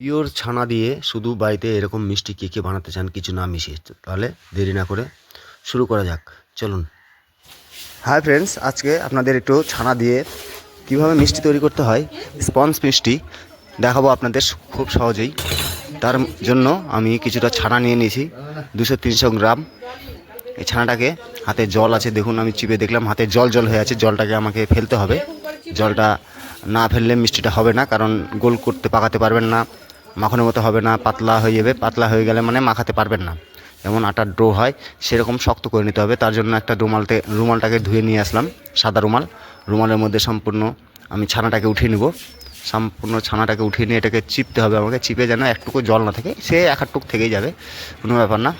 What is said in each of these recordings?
Pure ছানা দিয়ে শুধু বাড়িতে এরকম মিষ্টি কে কে বানাতে চান কিছু না মিশিয়ে তাহলে দেরি না করে শুরু করা যাক। চলুন। হাই ফ্রেন্ডস, আজকে আপনাদের একটু ছানা দিয়ে কীভাবে মিষ্টি তৈরি করতে হয়, স্পঞ্জ মিষ্টি দেখাবো আপনাদের খুব সহজেই। তার জন্য আমি কিছুটা ছানা নিয়ে নিয়েছি, দুশো তিনশো গ্রাম। এই ছানাটাকে হাতে জল আছে, দেখুন আমি চিপে দেখলাম, হাতে জল জল হয়ে আছে, জলটাকে আমাকে ফেলতে হবে। জলটা না ফেললে মিষ্টিটা হবে না, কারণ গোল করতে পাকাতে পারবেন না। মাখনের মতো হবে না, পাতলা হয়ে যাবে। পাতলা হয়ে গেলে মানে মাখাতে পারবেন না। যেমন আটার ডো হয়, সেরকম শক্ত করে নিতে হবে। তার জন্য একটা রুমালতে, রুমালটাকে ধুয়ে নিয়ে আসলাম, সাদা রুমাল। রুমালের মধ্যে সম্পূর্ণ আমি ছানাটাকে উঠিয়ে নেব। সম্পূর্ণ ছানাটাকে উঠিয়ে নিয়ে এটাকে চিপতে হবে আমাকে। চিপে যেন একটুকু জল না থাকে। সে এক আধটুক থেকেই যাবে, কোনো ব্যাপার না।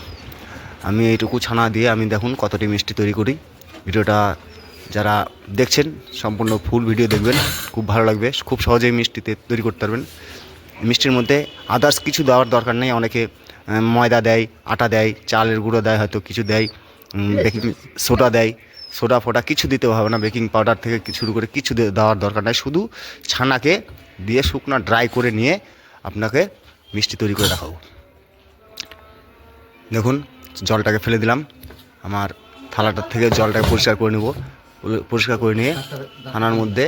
আমি এইটুকু ছানা দিয়ে আমি দেখুন কতটি মিষ্টি তৈরি করি। ভিডিওটা যারা দেখছেন, সম্পূর্ণ ফুল ভিডিও দেখবেন। খুব ভালো লাগবে। খুব সহজেই মিষ্টিতে তৈরি করতে পারবেন। মিষ্টির মধ্যে আদার্স কিছু দেওয়ার দরকার নেই। অনেকে ময়দা দেয় আটা দেয় চালের গুঁড়ো দেয় হয়তো কিছু দেয় বেকিং সোডা দেয় সোডা ফোডা কিছু দিতে হবে না। বেকিং পাউডার থেকে শুরু করে কিছু দেওয়ার দরকার নেই। শুধু ছানাকে দিয়ে শুকনো ড্রাই করে নিয়ে আপনাকে মিষ্টি তৈরি করে দেখাবো। দেখুন জলটাকে ফেলে দিলাম। আমার থালাটার থেকে জলটাকে পরিষ্কার করে নেব। পরিষ্কার করে নিয়ে ছানার মধ্যে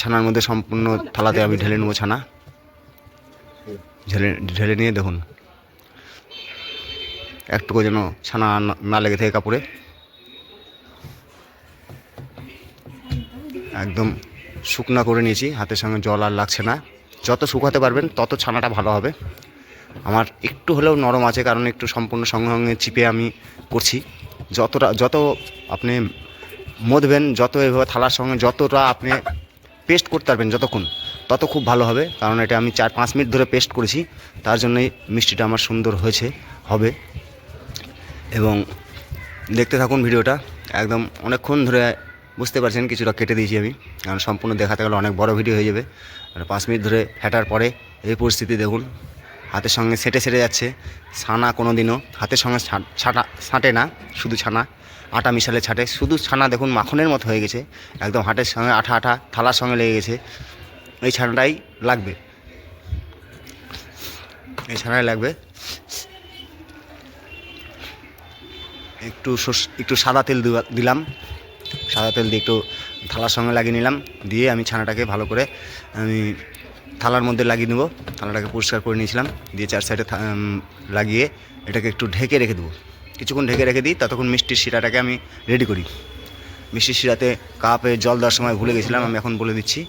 ছানার মধ্যে সম্পূর্ণ থালাতে আমি ঢেলে নেব ছানা। ঢেলে ঢেলে নিয়ে দেখুন। একটুকু যেন ছানা না লেগে থাকে কাপড়ে। একদম শুকনা করে নিয়েছি, হাতের সঙ্গে জল আর লাগছে না। যত শুকাতে পারবেন, তত ছানাটা ভালো হবে। আমার একটু হলেও নরম আছে, কারণ একটু সম্পূর্ণ সঙ্গে সঙ্গে চিপে আমি করছি। যতটা, যত আপনি মধবেন যত এভাবে থালার সঙ্গে, যতটা আপনি পেস্ট করতে পারবেন, যতক্ষণ তত খুব ভালো হবে, কারণ এটা আমি চার পাঁচ মিনিট ধরে পেস্ট করেছি, তার জন্যই মিষ্টিটা আমার সুন্দর হয়েছে, হবে। এবং দেখতে থাকুন ভিডিওটা, একদম অনেকক্ষণ ধরে বুঝতে পারছেন কিছুটা কেটে দিয়েছি আমি, কারণ সম্পূর্ণ দেখাতে গেলে অনেক বড় ভিডিও হয়ে যাবে। পাঁচ মিনিট ধরে ফেটার পরে এই পরিস্থিতি দেখুন, হাতের সঙ্গে সেটে সেটে যাচ্ছে, ছানা কোনো দিনও হাতের সঙ্গে ছাটা ছাঁটে না, শুধু ছানা, আটা মিশালে ছাটে, শুধু ছানা দেখুন মাখনের মতো হয়ে গেছে, একদম হাটের সঙ্গে আঠা আঠা থালার সঙ্গে লেগে গেছে। এই ছানাটাই লাগবে। এই ছানাই লাগবে। একটু একটু সাদা তেল দিলাম। সাদা তেল দিয়ে একটু থালার সঙ্গে লাগিয়ে নিলাম। দিয়ে আমি ছানাটাকে ভালো করে আমি থালার মধ্যে লাগিয়ে নেব। থালাটাকে পরিষ্কার করে নিয়েছিলাম। দিয়ে চার সাইডে লাগিয়ে এটাকে একটু ঢেকে রেখে দেবো। কিছুক্ষণ ঢেকে রেখে দিই, ততক্ষণ মিষ্টির শিরাটাকে আমি রেডি করি। মিষ্টির শিরাতে কাপে জল দেওয়ার সময় ভুলে গেছিলাম, আমি এখন বলে দিচ্ছি।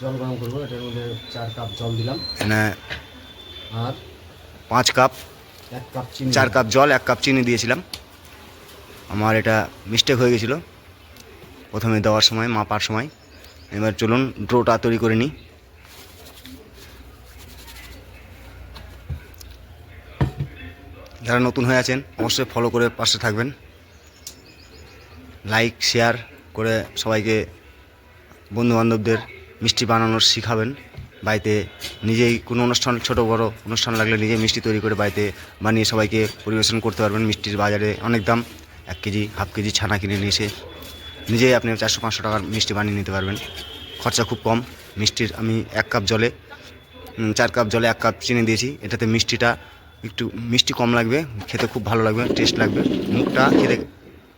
জল গরম করব এটার মধ্যে চার কাপ জল দিলাম। এখানে আর পাঁচ কাপ এক কাপ চিনি চার কাপ জল এক কাপ চিনি দিয়েছিলাম। আমার এটা মিস্টেক হয়ে গেছিল। প্রথমে দেওয়ার সময় মাপার সময়। এবার চলুন ড্রোটা তৈরি করে নিই। যারা নতুন হয়ে আছেন অবশ্যই ফলো করে পাশে থাকবেন। লাইক শেয়ার করে সবাইকে বন্ধুবান্ধবদের মিষ্টি বানানোর শিখাবেন। বাড়িতে নিজেই কোনো অনুষ্ঠান, ছোট বড় অনুষ্ঠান লাগলে নিজেই মিষ্টি তৈরি করে বাড়িতে বানিয়ে সবাইকে পরিবেশন করতে পারবেন। মিষ্টির বাজারে অনেক দাম, এক কেজি, হাফ কেজি ছানা কিনে নিয়ে এসে নিজেই আপনি চারশো, পাঁচশো টাকার মিষ্টি বানিয়ে নিতে পারবেন। খরচা খুব কম। মিষ্টির আমি এক কাপ জলে চার কাপ জলে এক কাপ চিনি দিয়েছি। এটাতে মিষ্টিটা একটু মিষ্টি কম লাগবে, খেতে খুব ভালো লাগবে, টেস্ট লাগবে। মুখটা খেতে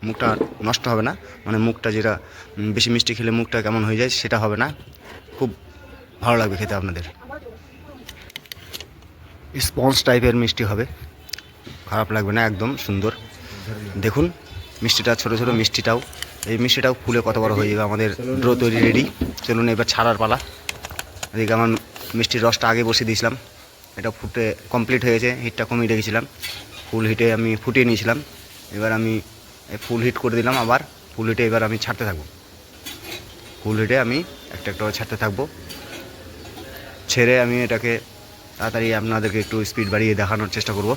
মুখটা নষ্ট হবে না। মানে মুখটা যেটা বেশি মিষ্টি খেলে মুখটা কেমন হয়ে যায় সেটা হবে না। খুব ভালো লাগবে খেতে আপনাদের। স্পঞ্জ টাইপের মিষ্টি হবে। খারাপ লাগবে না, একদম সুন্দর। দেখুন, মিষ্টিটা, ছোট ছোট মিষ্টিটাও। এই মিষ্টিটাও ফুলে কত বড় হয়ে যাবে আমাদের ড্রো তৈরি রেডি। চলুন এবার ছাড়ার পালা। এদিকে আমার মিষ্টির রসটা আগে বসিয়ে দিয়েছিলাম। এটা ফুটে কমপ্লিট হয়ে গেছে হিটটা কমিয়ে রেখেছিলাম। ফুল হিটে আমি ফুটিয়ে নিয়েছিলাম। এবার আমি ফুল হিট করে দিলাম আবার। ফুল হিটে এবার আমি ছাড়তে থাকব। ফুল হিটে আমি একটা একটা ছাড়তে থাকব। ছেড়ে আমি এটাকে তাড়াতাড়ি আপনাদেরকে একটু স্পিড বাড়িয়ে দেখানোর চেষ্টা করব।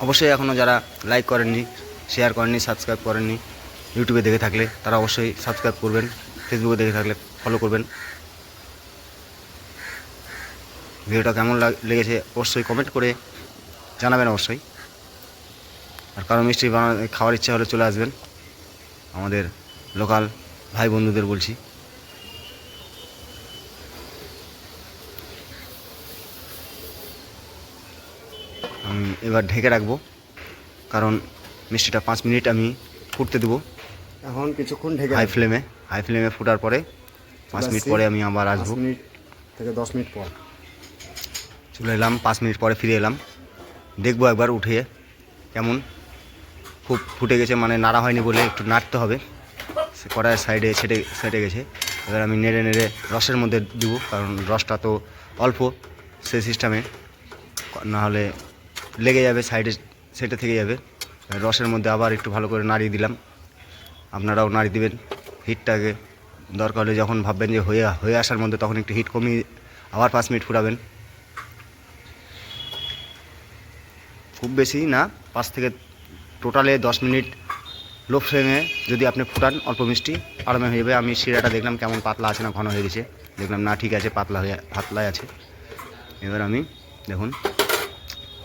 অবশ্যই এখনও যারা লাইক করেননি শেয়ার করেননি সাবস্ক্রাইব করেননি ইউটিউবে দেখে থাকলে তারা অবশ্যই সাবস্ক্রাইব করবেন ফেসবুকে দেখে থাকলে ফলো করবেন। ভিডিওটা কেমন লাগ- লেগেছে অবশ্যই কমেন্ট করে জানাবেন অবশ্যই। আর কারও মিষ্টি বানা খাওয়ার ইচ্ছা হলে চলে আসবেন। আমাদের লোকাল ভাই বন্ধুদের বলছি। আমি এবার ঢেকে রাখব কারণ মিষ্টিটা পাঁচ মিনিট আমি ফুটতে দেবো। এখন কিছুক্ষণ ঢেকে হাই ফ্লেমে হাই ফ্লেমে ফুটার পরে পাঁচ মিনিট পরে আমি আবার আসব। মিনিট থেকে দশ মিনিট পর। চলে এলাম পাঁচ মিনিট পরে ফিরে এলাম। দেখব একবার উঠে কেমন খুব ফুটে গেছে মানে নাড়া হয়নি বলে একটু নাড়তে হবে। সে কড়াইয়ের সাইডে ছেটে সেটে গেছে। এবার আমি নেড়ে নেড়ে রসের মধ্যে দিব, কারণ রসটা তো অল্প সেই সিস্টেমে নাহলে লেগে যাবে, সাইডে সেটে থেকে যাবে। রসের মধ্যে আবার একটু ভালো করে নাড়িয়ে দিলাম। আপনারাও নাড়ি দিবেন। হিটটাকে দরকার হলে যখন ভাববেন যে হয়ে হয়ে আসার মধ্যে তখন একটু হিট কমিয়ে আবার পাঁচ মিনিট ফুরাবেন খুব বেশি না, পাঁচ থেকে টোটালে দশ মিনিট লো ফ্লেমে যদি আপনি ফুটান অল্প মিষ্টি, আরামে হয়ে যাবে। আমি শিরাটা দেখলাম কেমন পাতলা আছে না ঘন হয়ে গেছে। দেখলাম, না, ঠিক আছে, পাতলা হয়ে, পাতলাই আছে। এবার আমি, দেখুন,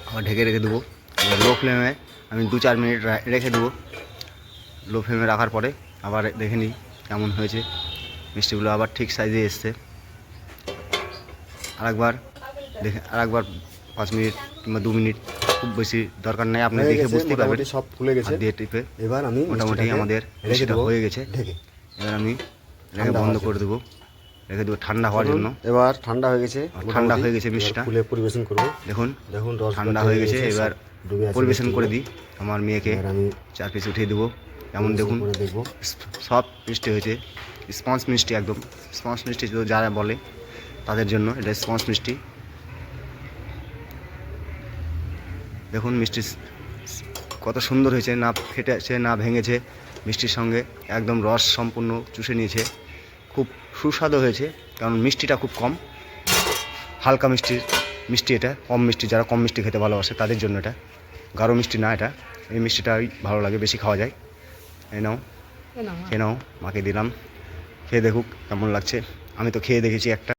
আবার ঢেকে রেখে দেবো। এবার লো ফ্লেমে আমি দু চার মিনিট রেখে দেবো। লো ফ্লেমে রাখার পরে আবার দেখে নিই কেমন হয়েছে। মিষ্টিগুলো আবার ঠিক সাইজে এসছে। আরেকবার দেখে, আরেকবার পাঁচ মিনিট কিংবা দু মিনিট খুব বেশি দরকার নেই। আপনি দেখে গেছে, বুঝতেই পারবেন সব ফুলে গেছে। দিয়ে টিপে। এবার আমি মোটামুটি আমাদের মিষ্টিটা হয়ে গেছে। এবার আমি রেখে বন্ধ করে দেবো। রেখে দেবো ঠান্ডা হওয়ার জন্য। এবার ঠান্ডা হয়ে গেছে ঠান্ডা হয়ে গেছে মিষ্টিটা। ফুলে পরিবেশন করব। দেখুন দেখুন ঠান্ডা হয়ে গেছে। এবার পরিবেশন করে দিই আমার মেয়েকে। আমি চার পিস উঠিয়ে দেবো। কেমন দেখুন সব মিষ্টি হয়েছে। স্পঞ্জ মিষ্টি একদম। স্পঞ্জ মিষ্টি যারা বলে তাদের জন্য এটা স্পঞ্জ মিষ্টি। দেখুন মিষ্টি কত সুন্দর হয়েছে না ফেটেছে না ভেঙেছে মিষ্টির সঙ্গে। একদম রস সম্পূর্ণ চুষে নিয়েছে। খুব সুস্বাদু হয়েছে কারণ মিষ্টিটা খুব কম। হালকা মিষ্টির মিষ্টি এটা কম মিষ্টি যারা কম মিষ্টি খেতে ভালোবাসে তাদের জন্য এটা। গাঢ় মিষ্টি না এটা এই মিষ্টিটাই ভালো লাগে বেশি খাওয়া যায়। এই নাও খেয়ে নাও মাকে দিলাম। খেয়ে দেখুক কেমন লাগছে। আমি তো খেয়ে দেখেছি একটা।